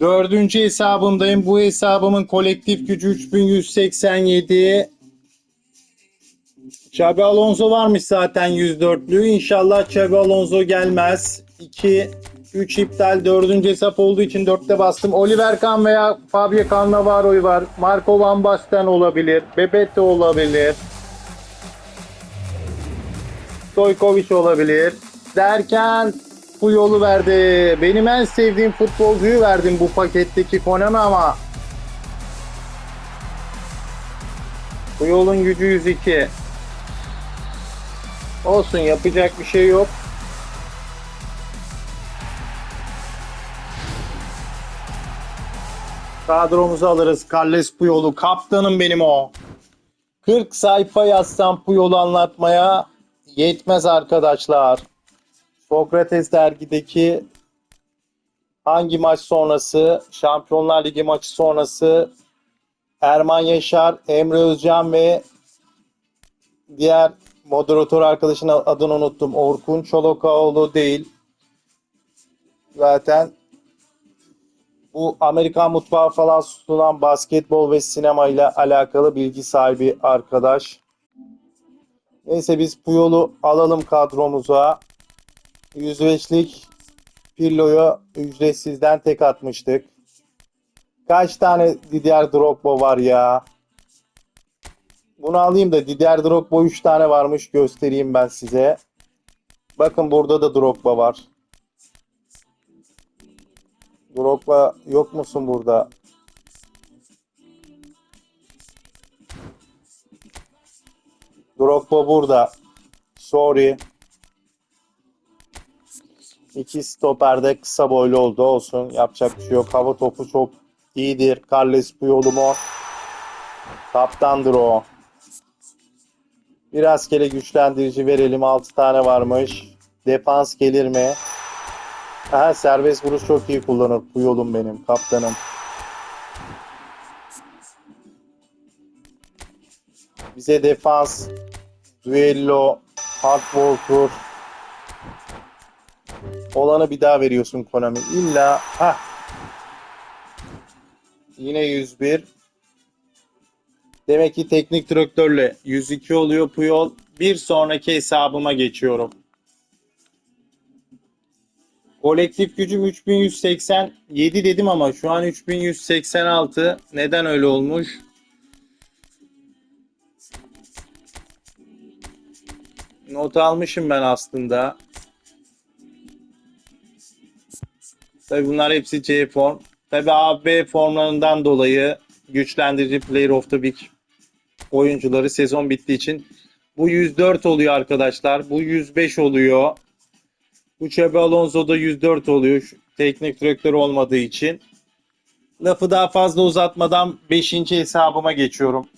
Dördüncü hesabımdayım. Bu hesabımın kolektif gücü 3187. Xabi Alonso varmış zaten 104'lü. İnşallah Xabi Alonso gelmez. 2 3 iptal. Dördüncü hesap olduğu için 4'te bastım. Oliver Kahn veya Fabio Cannavaro'yu var. Marco Van Basten olabilir. Bebeto olabilir. Stojkovic olabilir. Derken bu yolu verdi. Benim en sevdiğim futbolcuyu verdim bu paketteki Konami ama bu yolun gücü 102. Olsun yapacak bir şey yok. Kadromuzu alırız. Carles Puyol'u. Kaptanım benim o. 40 sayfa yazsam Puyol'u anlatmaya yetmez arkadaşlar. Sokrates dergideki hangi maç sonrası, Şampiyonlar Ligi maçı sonrası Erman Yaşar, Emre Özcan ve diğer moderatör arkadaşın adını unuttum. Orkun Çolakoğlu değil. Zaten bu Amerikan mutfağı falan sunulan basketbol ve sinema ile alakalı bilgi sahibi arkadaş. Neyse biz Puyol'u alalım kadromuza. 105'lik Pirlo'yu ücretsizden tek atmıştık. Kaç tane Didier Drogba var ya? Bunu alayım da Didier Drogba 3 tane varmış göstereyim ben size. Bakın burada da Drogba var. Drogba yok musun burada? Drogba burada. Sorry. İki stoperde kısa boylu oldu olsun. Yapacak bir şey yok. Hava topu çok iyidir. Carles Puyol'u mu? Kaptandır o. Biraz kere güçlendirici verelim. 6 tane varmış. Defans gelir mi? Aha, serbest vuruş çok iyi kullanır. Puyol'um benim. Kaptanım. Bize defans, duello, hard worker, olanı bir daha veriyorsun Konami. İlla ha. Yine 101. Demek ki teknik direktörle 102 oluyor Puyol. Bir sonraki hesabıma geçiyorum. Kolektif gücüm 3187 dedim ama şu an 3186. Neden öyle olmuş? Not almışım ben aslında. Tabii bunlar hepsi C form. Tabii AB formlarından dolayı güçlendirici Player of the Week oyuncuları sezon bittiği için bu 104 oluyor arkadaşlar. Bu 105 oluyor. Bu Xabi Alonso'da 104 oluyor. Teknik direktör olmadığı için. Lafı daha fazla uzatmadan 5. hesabıma geçiyorum.